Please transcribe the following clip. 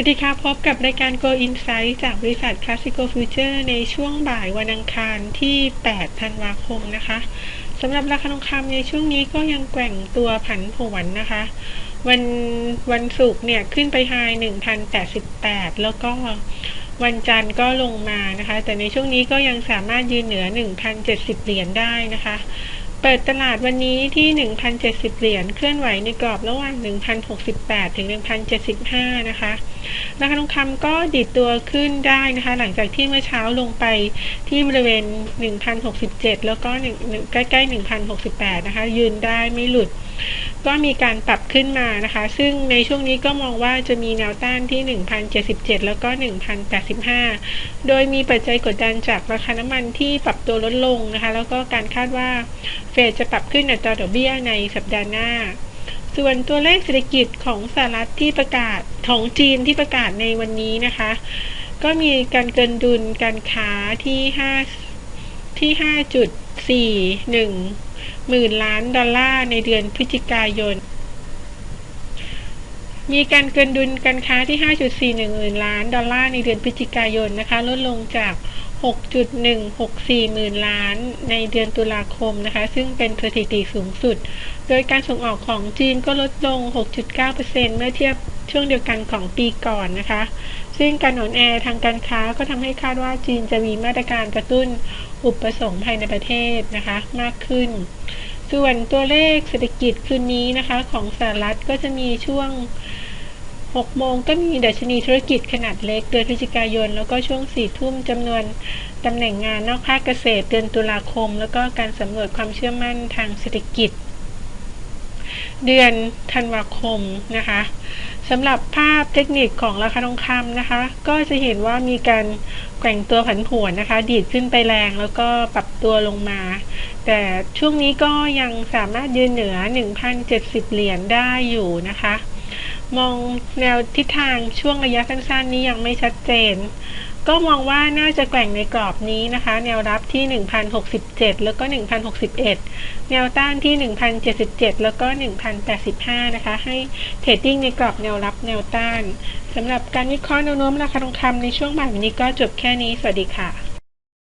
วัสดีค่ะพบกับรายการ Go Insight จากบริษัท Classical Future ในช่วงบ่ายวันอังคารที่ 8 ธันวาคมนะคะสำหรับราคาทองคำในช่วงนี้ก็ยังแกว่งตัวผันผวนนะคะ วันวันศุกร์เนี่ยขึ้นไปไฮ1,088 แล้วก็วันจันทร์ก็ลงมานะคะ แต่ในช่วงนี้ก็ยังสามารถยืนเหนือ 1,070 เหรียญได้นะคะ เปิดตลาดวันนี้ที่ 1,070 เหรียญ เคลื่อนไหวในกรอบระหว่าง 1,068 ถึง 1,075 นะคะ ราคาทองคำก็ดิดตัวขึ้นได้นะคะ หลังจากที่เมื่อเช้าลงไปที่บริเวณ 1,067 แล้วก็ใกล้ๆ 1,068 นะคะ ยืนได้ไม่หลุด ก็มีการปรับขึ้นมานะคะ ซึ่งในช่วงนี้ก็มองว่าจะมีแนวต้านที่ 1,077 แล้วก็ 1,085 โดยมีปัจจัยกดดันจากราคาน้ำมันที่ปรับตัวลดลงนะคะ แล้วก็การคาดว่าเฟดจะปรับขึ้นอัตราดอกเบี้ยในสัปดาห์หน้า ส่วนตัวเลขเศรษฐกิจของสหรัฐที่ประกาศของจีนที่ประกาศในวันนี้นะคะ ก็มีการเกินดุลการค้าที่ 5 ที่ 5 4.1 หมื่นล้านดอลลาร์ในเดือนพฤศจิกายน มีการเกินดุลการค้าที่ 5.41 หมื่นล้านดอลลาร์ในเดือนพฤศจิกายนนะคะลดลงจาก 6.164 หมื่นล้านในเดือนตุลาคมนะคะซึ่งเป็นสถิติสูงสุด โดยการส่งออกของจีนก็ลดลง 6.9%เมื่อเทียบ ช่วงเดียวกันของปีก่อนนะคะ ซึ่งการหนุนแอร์ทางการค้าก็ทำให้คาดว่าจีนจะมีมาตรการกระตุ้นอุปสงค์ภายในประเทศนะคะมากขึ้น ส่วนตัวเลขเศรษฐกิจคืนนี้นะคะ ของสหรัฐก็จะมีช่วง6โมงก็มีดัชนีธุรกิจขนาดเล็กเดือนพฤศจิกายน แล้วก็ช่วง 4 ทุ่มจำนวนตำแหน่งงานนอกภาคเกษตรเดือนตุลาคม แล้วก็การสำรวจความเชื่อมั่นทางเศรษฐกิจ เดือนธันวาคมนะคะสำหรับภาพเทคนิคของราคาทองคำนะคะ ก็จะเห็นว่ามีการแกว่งตัวผันผวนนะคะ ดีดขึ้นไปแรงแล้วก็ปรับตัวลงมา แต่ช่วงนี้ก็ยังสามารถยืนเหนือ 1,070 เหรียญได้อยู่นะคะ มองแนวทิศทางช่วงระยะสั้นๆ นี้ยังไม่ชัดเจน ก็มองว่าน่าจะแกว่งในกรอบนี้นะคะ แนวรับที่ 1,067 แล้วก็ 1,061 แนวต้านที่ 1,077 แล้วก็ 1,085 นะคะ ให้เทรดดิ้งในกรอบแนวรับแนวต้านสำหรับการวิเคราะห์แนวโน้มราคาทองคำในช่วงบ่ายวันนี้ก็จบแค่นี้ สวัสดีค่ะ